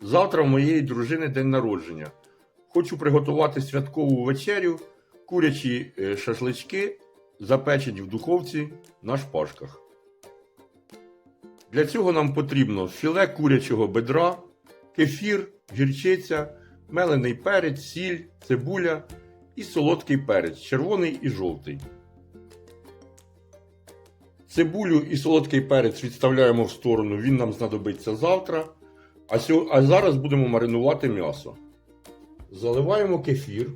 Завтра в моєї дружини день народження. Хочу приготувати святкову вечерю, курячі е, шашлички, запечені в духовці на шпажках. Для цього нам потрібно філе курячого бедра, кефір, гірчиця, мелений перець, сіль, цибуля і солодкий перець, червоний і жовтий. Цибулю і солодкий перець відставляємо в сторону, він нам знадобиться завтра. А, сьо... а зараз будемо маринувати м'ясо. Заливаємо кефір,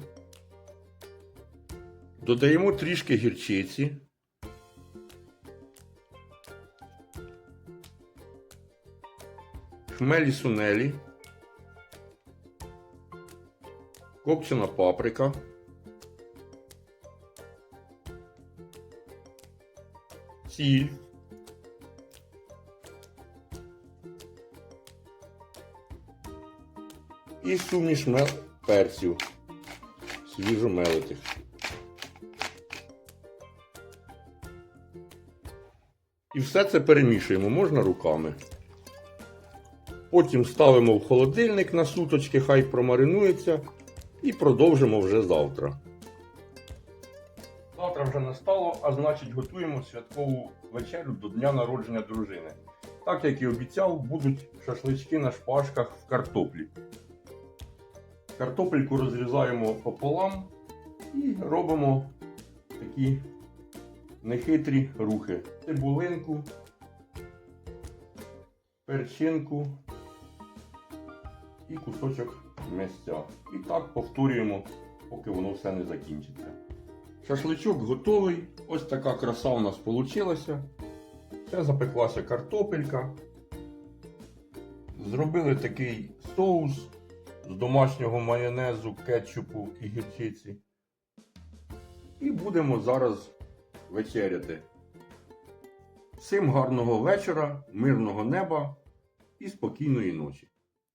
додаємо трішки гірчиці, хмелі сунелі, копчена паприка, сіль. І суміш мел... перців свіжомелитих. І все це перемішуємо, можна руками. Потім ставимо в холодильник на суточки, хай промаринується, і продовжимо вже завтра. Завтра вже настало, а значить готуємо святкову вечерю до дня народження дружини. Так як і обіцяв, будуть шашлички на шпажках в картоплі. Картопельку розрізаємо пополам і робимо такі нехитрі рухи. Цибулинку, перчинку і кусочок м'ясця. І так повторюємо, поки воно все не закінчиться. Шашличок готовий. Ось така краса у нас вийшла. Це запеклася картопелька. Зробили такий соус з домашнього майонезу, кетчупу і гірчиці. І будемо зараз вечеряти. Всім гарного вечора, мирного неба і спокійної ночі.